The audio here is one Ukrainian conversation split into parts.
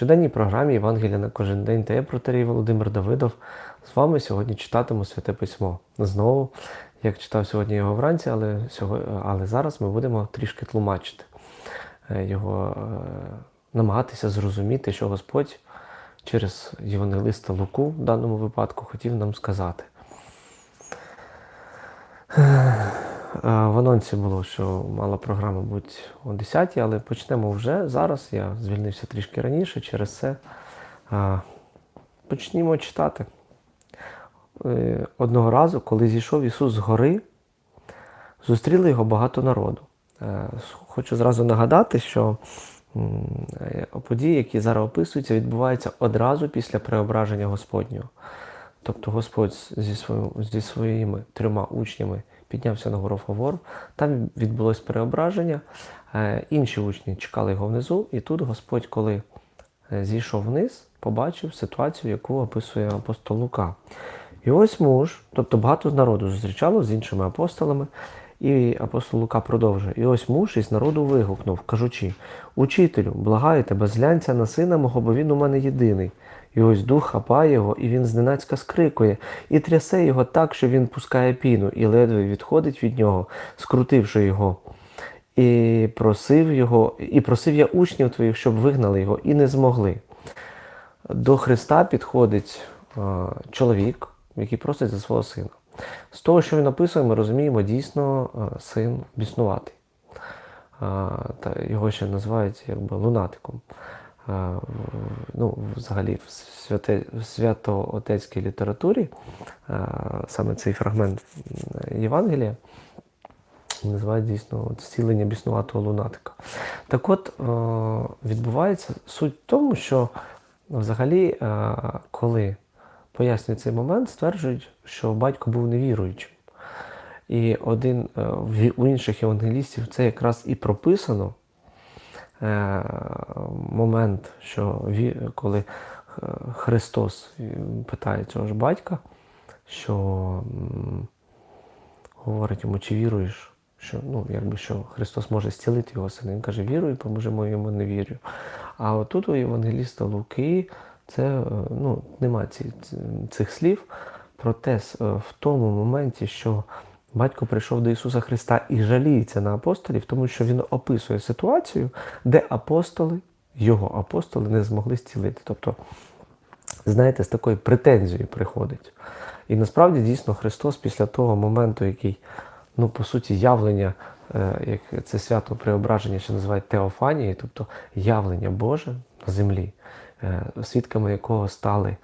щоденній програмі Євангелія на кожен день та я протерій Володимир Давидов. З вами сьогодні читатиму Святе Письмо. Знову, як читав сьогодні його вранці, але, але зараз ми будемо трішки тлумачити е, його, е, намагатися зрозуміти, що Господь через Євангелиста Луку в даному випадку хотів нам сказати. Е, В анонсі було, що мала програма бути о 10 але почнемо вже зараз. Я звільнився трішки раніше, через це е, почнімо читати. Е, Одного разу, коли зійшов Ісус з гори, зустріли його багато народу. Хочу зразу нагадати, що події, які зараз описуються, відбуваються одразу після преображення Господнього. Тобто Господь зі своїми трьома учнями піднявся на гору Фавор, там відбулось переображення. Е, Інші учні чекали його внизу, і тут Господь, коли е, зійшов вниз, побачив ситуацію, яку описує апостол Лука. І ось муж, тобто багато народу зустрічало з іншими апостолами, і апостол Лука продовжує. І ось муж із народу вигукнув, кажучи: Учителю, благаю тебе, зглянься на сина мого, бо він у мене єдиний. І ось дух хапає його, і він зненацька скрикує, і трясе його так, що він пускає піну, і ледве відходить від нього, скрутивши його. І просив його, і просив я учнів твоїх, щоб вигнали його, і не змогли. До Христа підходить е, чоловік, який просить за свого сина. З того, що він описує, ми розуміємо, дійсно син біснуватий. Е, та його ще називають якби лунатиком. Ну, взагалі в святе, в літературі саме цей фрагмент Євангелія називають дійсно зцілення біснуватого лунатика. Так от е, відбувається суть в тому, що взагалі, е, коли пояснюють цей момент, стверджують, що батько був невіруючим. І один е, у інших євангелістів це якраз і прописано момент, що коли Христос е, питає цього ж батька, що говорить йому, чи віруєш, що, ну, якби, що Христос може зцілити його сина. Він каже, вірую, поможемо йому не вірю. А отут у Євангеліста Луки це е, ну, нема цих слів. Проте е, в тому моменті, що батько прийшов до Ісуса Христа і жаліється на апостолів, тому що він описує ситуацію, де апостоли, його апостоли, не змогли зцілити. Тобто, знаєте, з такою претензією приходить. І насправді дійсно Христос після того моменту, який, ну, по суті, явлення, е, як це свято преображення, що називають Теофанією, тобто явлення Боже на землі, е, свідками якого стали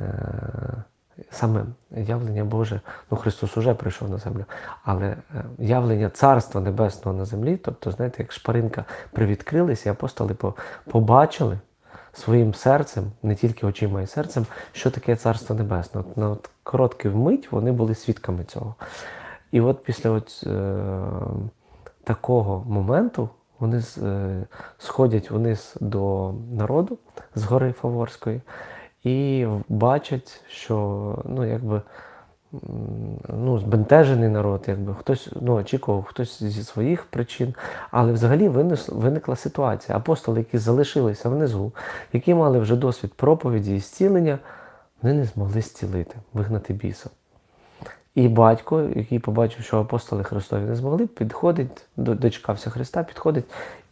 е, саме явлення Боже, ну Христос уже прийшов на землю, але е, явлення Царства Небесного на землі, тобто, знаєте, як шпаринка привідкрилися, і апостоли побачили своїм серцем, не тільки очима і серцем, що таке Царство Небесне. От на от короткий вмить вони були свідками цього. І от після от, е, такого моменту вони е, сходять вниз до народу з гори Фаворської і бачать, що ну, якби, ну, збентежений народ, якби хтось ну, очікував, хтось зі своїх причин. Але взагалі виникла ситуація. Апостоли, які залишилися внизу, які мали вже досвід проповіді і зцілення, вони не змогли зцілити, вигнати біса. І батько, який побачив, що апостоли Христові не змогли, підходить, до- дочекався Христа, підходить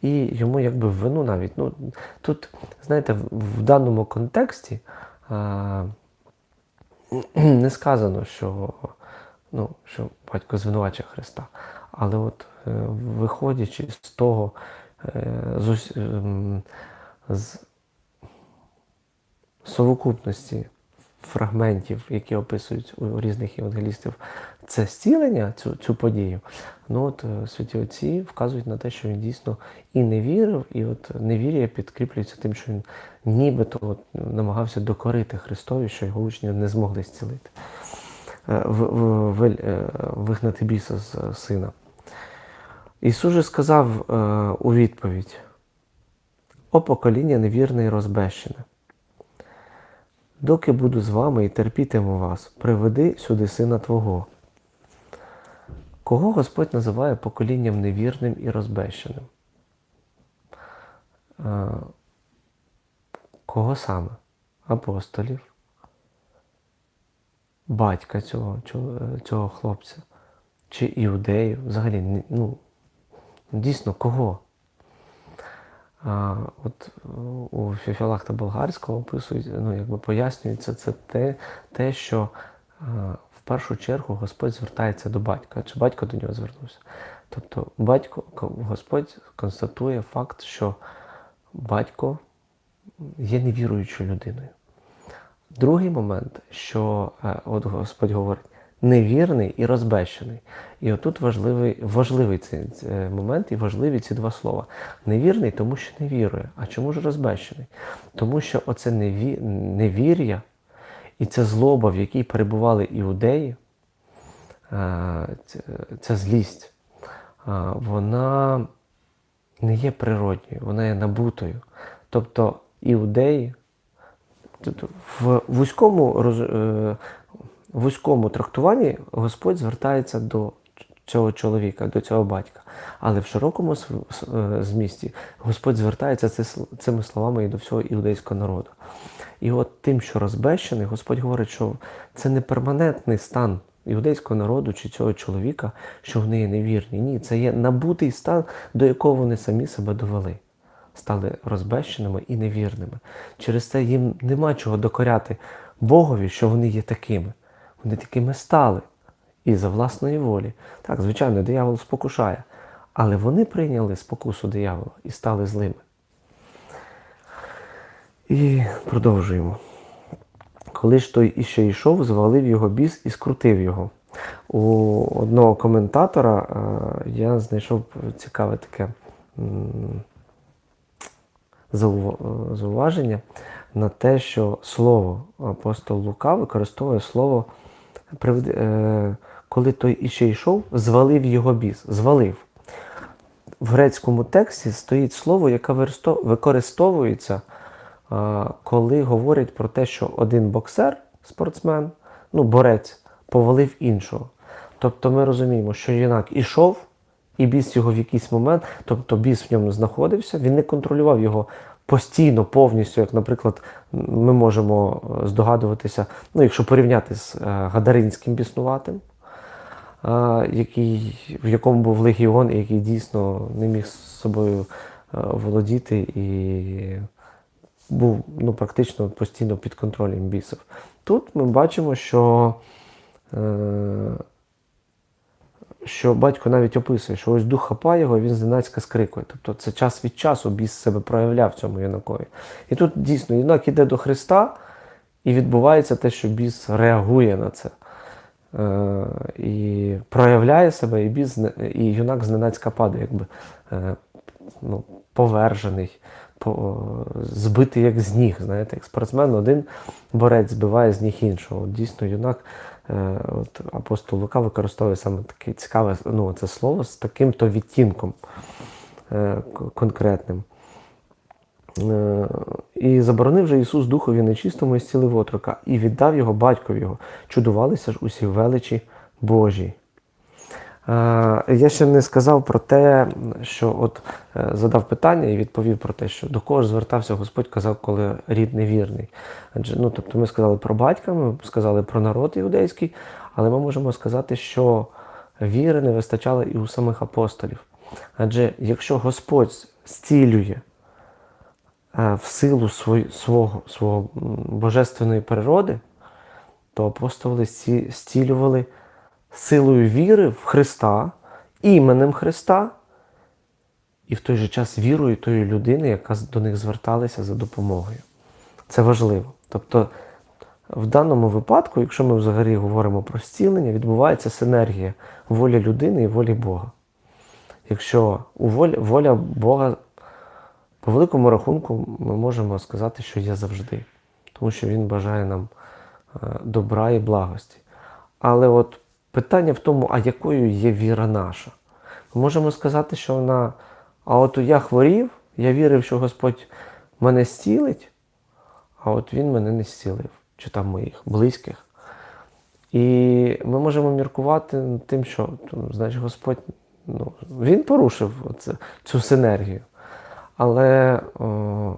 і йому якби вину навіть. Ну, тут, знаєте, в, даному контексті а, не сказано, що, ну, що батько звинувачує Христа. Але от е, виходячи з того, е, з, ем, з совокупності фрагментів, які описують у різних євангелістів, це зцілення, цю, цю подію. Ну от е, святі отці вказують на те, що він дійсно і не вірив, і от невір'я підкріплюється тим, що він нібито от, намагався докорити Христові, що його учні не змогли зцілити, Е, в- в- в- е, вигнати біса з сина. Ісус же сказав у відповідь: О покоління невірне і розбещене. Доки буду з вами і терпітиму вас, приведи сюди сина Твого. Кого Господь називає поколінням невірним і розбещеним? Е, Кого саме? Апостолів, батька цього, цього, цього хлопця, чи іудеїв, взагалі, ну, дійсно, кого? А, от е, у Феофілакта Болгарського описують, ну, якби пояснюється це те, те що а, в першу чергу Господь звертається до батька, чи батько до нього звернувся. Тобто батько, Господь констатує факт, що батько є невіруючою людиною. Другий момент, що е, от Господь говорить, невірний і розбещений. І отут важливий, важливий цей е, момент і важливі ці два слова. Невірний, тому що не вірує. А чому ж розбещений? Тому що оце неві... невір'я і ця злоба, в якій перебували іудеї, е, ця- злість, е, вона не є природньою, вона є набутою. Тобто іудеї в вузькому, вузькому трактуванні Господь звертається до цього чоловіка, до цього батька. Але в широкому е, змісті Господь звертається цими словами і до всього іудейського народу. І от тим, що розбещений, Господь говорить, що це не перманентний стан іудейського народу чи цього чоловіка, що вони є невірні. Ні, це є набутий стан, до якого вони самі себе довели стали розбещеними і невірними. Через це їм нема чого докоряти Богові, що вони є такими. Вони такими стали і за власної волі. Так, звичайно, диявол спокушає, але вони прийняли спокусу диявола і стали злими. І продовжуємо. Коли ж той іще йшов, звалив його біс і скрутив його. У одного коментатора е, я знайшов цікаве таке зауваження на те, що слово апостол Лука використовує слово, е, коли той іще йшов, звалив його біс. Звалив. В грецькому тексті стоїть слово, яке використовується, коли говорять про те, що один боксер, спортсмен, ну, борець, повалив іншого. Тобто ми розуміємо, що юнак ішов, і біс його в якийсь момент, тобто біс в ньому знаходився, він не контролював його постійно, повністю, як, наприклад, ми можемо е, здогадуватися, ну, якщо порівняти з е, Гадаринським біснуватим, який, в якому був легіон, і який дійсно не міг з собою е, володіти і був ну, практично постійно під контролем бісів. Тут ми бачимо, що, е, що батько навіть описує, що ось дух хапає його, він зненацька скрикує. Тобто це час від часу біс себе проявляв цьому юнакові. І тут дійсно юнак іде до Христа, і відбувається те, що біс реагує на це. Е, і проявляє себе, і, біс, і юнак зненацька падає, якби е, ну, повержений, по, збитий як з ніг. Знаєте, як спортсмен один борець збиває з ніг іншого. От дійсно, юнак, от апостол Лука використовує саме таке цікаве ну, це слово з таким-то відтінком е, конкретним. Е, І заборонив же Ісус Духові нечистому і зцілив отрока, і віддав його батькові його. Чудувалися ж усі величі Божій. Е, Я ще не сказав про те, що от е, задав питання і відповів про те, що до кого ж звертався Господь, казав, коли рід невірний. Адже ну, тобто ми сказали про батька, ми сказали про народ іудейський, але ми можемо сказати, що віри не вистачало і у самих апостолів. Адже якщо Господь зцілює е, в силу свої- свого, свого божественної природи, то апостоли зці- зцілювали силою віри в Христа, іменем Христа, і в той же час вірою тої людини, яка до них зверталася за допомогою. Це важливо. Тобто, в даному випадку, якщо ми взагалі говоримо про зцілення, відбувається синергія волі людини і волі Бога. Якщо у волі, воля Бога по великому рахунку ми можемо сказати, що є завжди, тому що Він бажає нам е, добра і благості. Але от питання в тому, а якою є віра наша? Ми можемо сказати, що вона, а от я хворів, я вірив, що Господь мене зцілить, а от Він мене не зцілив, чи там моїх близьких. І ми можемо міркувати тим, що ну, значить Господь ну, Він порушив оце, цю синергію. Але о,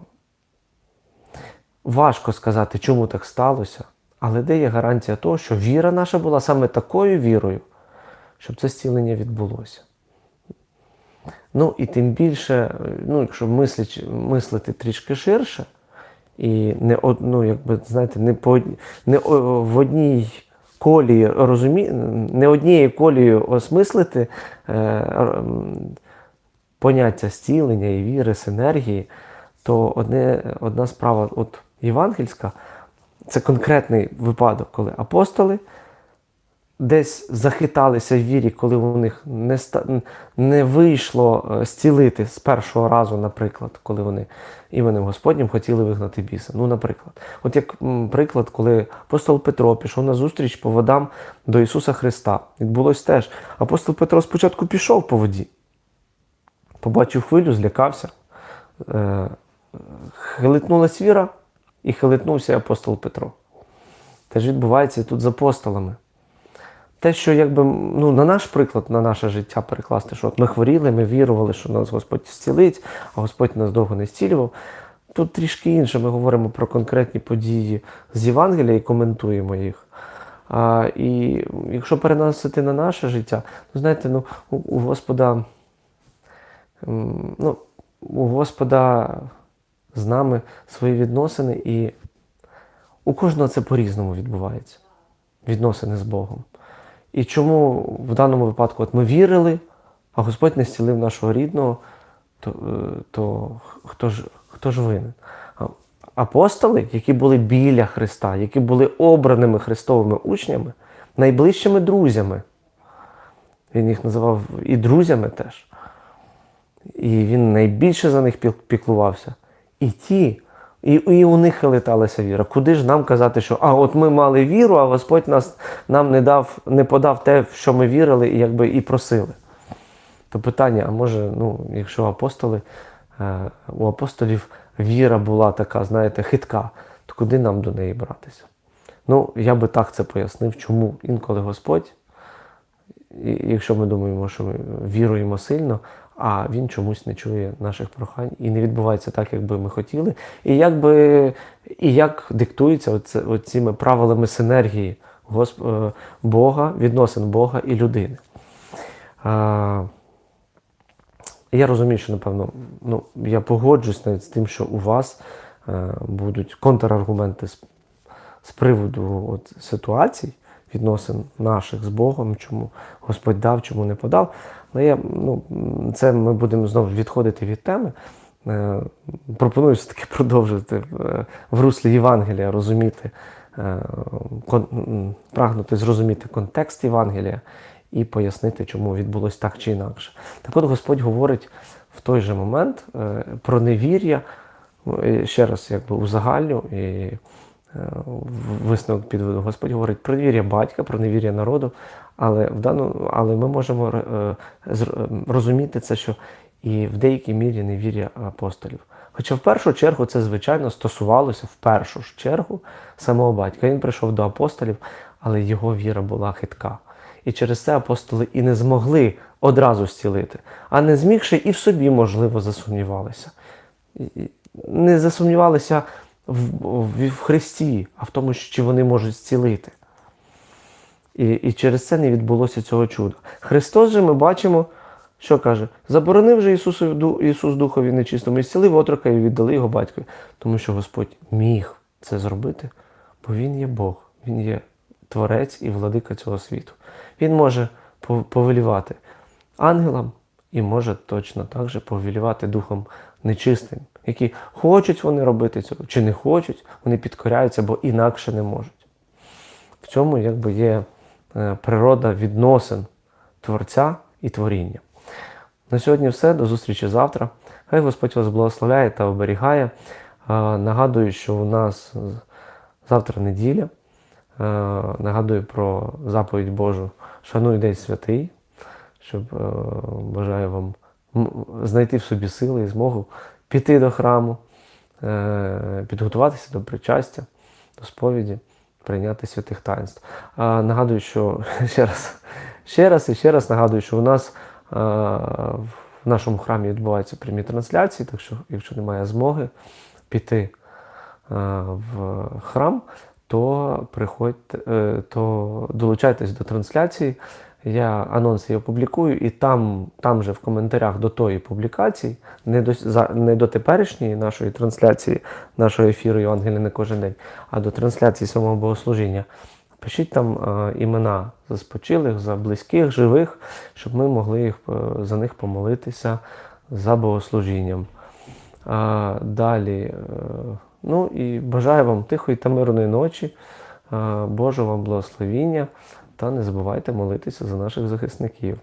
важко сказати, чому так сталося, але де є гарантія того, що віра наша була саме такою вірою, щоб це зцілення відбулося. Ну і тим більше, ну, якщо мислить, мислити трішки ширше, і не од- ну, якби, знаєте, не, по, не в одній колії розумі, не однією колією осмислити е, поняття зцілення і віри, синергії, то одне, одна справа, от євангельська, це конкретний випадок, коли апостоли десь захиталися в вірі, коли у них не, ста- не вийшло е, зцілити з першого разу, наприклад, коли вони іменем Господнім хотіли вигнати біса. Ну, наприклад, от як приклад, коли апостол Петро пішов на зустріч по водам до Ісуса Христа, відбулось теж. Апостол Петро спочатку пішов по воді, побачив хвилю, злякався, е, хилитнулась віра і хилитнувся апостол Петро. Теж відбувається тут з апостолами. Те, що якби ну, на наш приклад, на наше життя перекласти, що от ми хворіли, ми вірували, що нас Господь зцілить, а Господь нас довго не зцілював. Тут трішки інше. Ми говоримо про конкретні події з Євангелія і коментуємо їх. А, і якщо переносити на наше життя, ну знаєте, ну, у, у Господа, ну, у Господа з нами свої відносини, і у кожного це по-різному відбувається. Відносини з Богом. І чому в даному випадку от ми вірили, а Господь не зцілив нашого рідного, то, е, то хто, ж, хто ж винен? Апостоли, які були біля Христа, які були обраними Христовими учнями, найближчими друзями. Він їх називав і друзями теж. І він найбільше за них піклувався. І ті, і, і у них хилиталася віра. Куди ж нам казати, що а от ми мали віру, а Господь нас, нам не дав, не подав те, в що ми вірили і якби і просили. То питання, а може, ну, якщо апостоли, е, у апостолів віра була така, знаєте, хитка, то куди нам до неї братися? Ну, я би так це пояснив, чому інколи Господь, якщо ми думаємо, що ми віруємо сильно, а він чомусь не чує наших прохань і не відбувається так, як би ми хотіли. І як би, і як диктується оціми правилами синергії Госп, е, Бога, відносин Бога і людини. А, я розумію, що напевно, ну, я погоджуюсь навіть з тим, що у вас е, будуть контраргументи з, з приводу от, ситуацій, відносин наших з Богом, чому Господь дав, чому не подав. Але я, ну, це ми будемо знову відходити від теми. Е, пропоную все-таки продовжити е, в руслі Євангелія розуміти, е, прагнути зрозуміти контекст Євангелія і пояснити, чому відбулось так чи інакше. Так от Господь говорить в той же момент про невір'я, ще раз якби узагальню і висновок підведу. Господь говорить про невір'я батька, про невір'я народу, але, в дану, але ми можемо е, е, розуміти це, що і в деякій мірі невір'я апостолів. Хоча в першу чергу це, звичайно, стосувалося в першу ж чергу самого батька. Він прийшов до апостолів, але його віра була хитка. І через це апостоли і не змогли одразу зцілити, а не змігши і в собі, можливо, засумнівалися. Не засумнівалися в, в, Христі, а в тому, що вони можуть зцілити. І, і через це не відбулося цього чуда. Христос же ми бачимо, що каже: заборонив же Ісусу, Ісус Духові нечистому і зцілив отрока і віддали його батькові. Тому що Господь міг це зробити, бо Він є Бог, Він є Творець і владика цього світу. Він може повелівати ангелам і може точно так же повелівати духом нечистим, які хочуть вони робити цього чи не хочуть, вони підкоряються, бо інакше не можуть. В цьому якби є е, природа відносин Творця і творіння. На сьогодні все. До зустрічі завтра. Хай Господь вас благословляє та оберігає. Е, Нагадую, що у нас завтра неділя. Е, Нагадую про заповідь Божу Шануй День святий, щоб е, бажаю вам знайти в собі сили і змогу піти до храму, е, підготуватися до причастя, до сповіді, прийняти святих таїнств. А, Нагадую, що ще раз, ще раз і ще раз нагадую, що у нас е, в нашому храмі відбуваються прямі трансляції, так що, якщо немає змоги піти в храм, то приходьте, то долучайтесь до трансляції. Я анонс її опублікую, і там, там же в коментарях до тої публікації, не до, за, не до теперішньої нашої трансляції, нашого ефіру Євангелія не кожен день, а до трансляції самого богослужіння. Пишіть там е, імена за спочилих, за близьких, живих, щоб ми могли їх, е, за них помолитися за богослужінням. А, далі, е, ну і бажаю вам тихої та мирної ночі, е, Божого вам благословіння, та не забувайте молитися за наших захисників.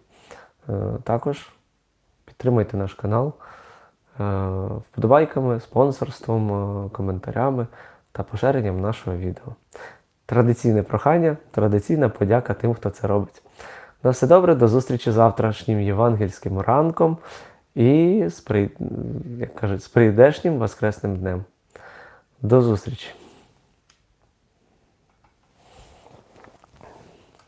Е, Також підтримайте наш канал е, вподобайками, спонсорством, е, коментарями та поширенням нашого відео. Традиційне прохання, традиційна подяка тим, хто це робить. На все добре, до зустрічі завтрашнім євангельським ранком і з, при... як кажуть, з прийдешнім воскресним днем. До зустрічі!